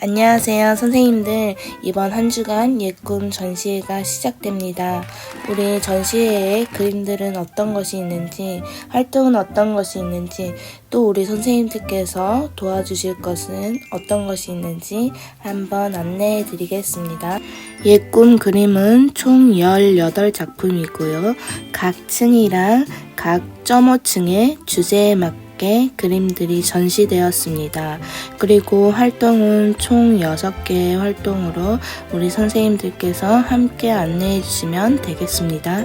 안녕하세요, 선생님들. 이번 한 주간 예꿈 전시회가 시작됩니다. 우리 전시회에 그림들은 어떤 것이 있는지, 활동은 어떤 것이 있는지, 또 우리 선생님들께서 도와주실 것은 어떤 것이 있는지 한번 안내해 드리겠습니다. 예꿈 그림은 총 18작품이고요. 각 층이랑 각 점호층의 주제에 맞게 그림들이 전시되었습니다. 그리고 활동은 총 6개의 활동으로 우리 선생님들께서 함께 안내해 주시면 되겠습니다.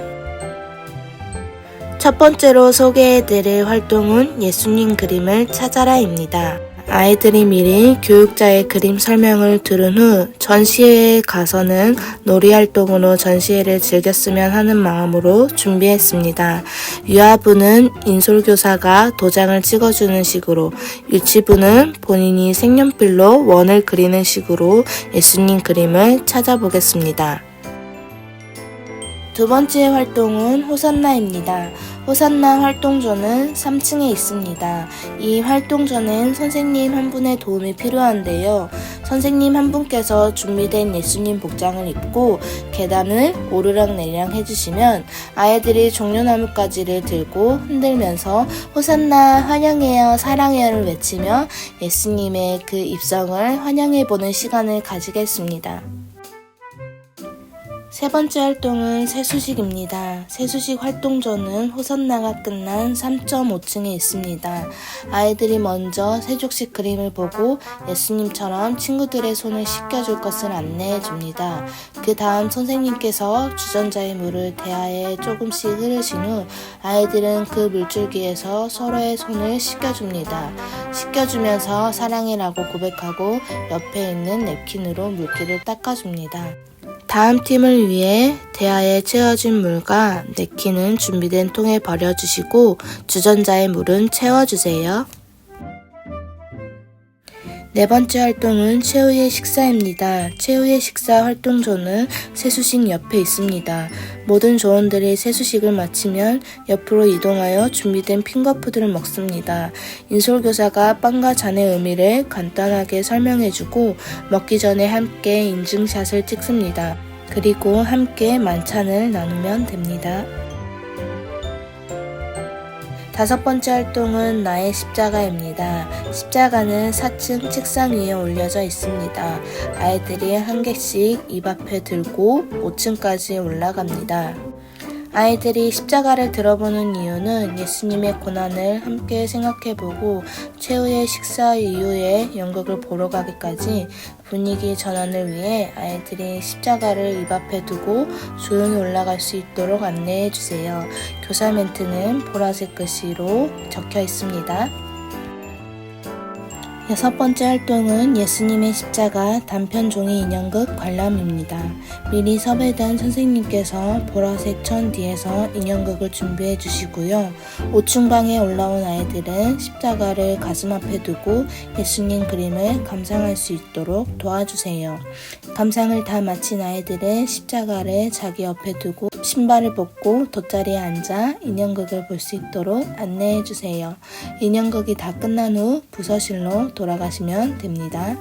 첫 번째로 소개해 드릴 활동은 예수님 그림을 찾아라입니다. 아이들이 미리 교육자의 그림 설명을 들은 후 전시회에 가서는 놀이 활동으로 전시회를 즐겼으면 하는 마음으로 준비했습니다. 유아부는 인솔교사가 도장을 찍어주는 식으로, 유치부는 본인이 색연필로 원을 그리는 식으로 예수님 그림을 찾아보겠습니다. 두 번째 활동은 호산나입니다. 호산나 활동조는 3층에 있습니다. 이 활동조는 선생님 한 분의 도움이 필요한데요. 선생님 한 분께서 준비된 예수님 복장을 입고 계단을 오르락내리락 해주시면 아이들이 종려나무가지를 들고 흔들면서 호산나 환영해요 사랑해요를 외치며 예수님의 그 입성을 환영해보는 시간을 가지겠습니다. 세 번째 활동은 세수식입니다. 세수식 활동조는 호선나가 끝난 3.5층에 있습니다. 아이들이 먼저 세족식 그림을 보고 예수님처럼 친구들의 손을 씻겨줄 것을 안내해 줍니다. 그 다음 선생님께서 주전자의 물을 대야에 조금씩 흐르신 후 아이들은 그 물줄기에서 서로의 손을 씻겨줍니다. 씻겨주면서 사랑해라고 고백하고 옆에 있는 냅킨으로 물기를 닦아줍니다. 다음 팀을 위해 대야에 채워진 물과 냅킨은 준비된 통에 버려주시고 주전자의 물은 채워주세요. 네 번째 활동은 최후의 식사입니다. 최후의 식사 활동조는 세수식 옆에 있습니다. 모든 조원들이 세수식을 마치면 옆으로 이동하여 준비된 핑거푸드를 먹습니다. 인솔교사가 빵과 잔의 의미를 간단하게 설명해주고 먹기 전에 함께 인증샷을 찍습니다. 그리고 함께 만찬을 나누면 됩니다. 다섯 번째 활동은 나의 십자가입니다. 십자가는 4층 책상 위에 올려져 있습니다. 아이들이 한 개씩 입 앞에 들고 5층까지 올라갑니다. 아이들이 십자가를 들어보는 이유는 예수님의 고난을 함께 생각해보고 최후의 식사 이후에 연극을 보러 가기까지 분위기 전환을 위해 아이들이 십자가를 입 앞에 두고 조용히 올라갈 수 있도록 안내해 주세요. 교사 멘트는 보라색 글씨로 적혀 있습니다. 여섯 번째 활동은 예수님의 십자가 단편 종이 인형극 관람입니다. 미리 섭외된 선생님께서 보라색 천 뒤에서 인형극을 준비해 주시고요. 5층 방에 올라온 아이들은 십자가를 가슴 앞에 두고 예수님 그림을 감상할 수 있도록 도와주세요. 감상을 다 마친 아이들은 십자가를 자기 옆에 두고 신발을 벗고 돗자리에 앉아 인형극을 볼 수 있도록 안내해 주세요. 인형극이 다 끝난 후 부서실로 돌아가시면 됩니다.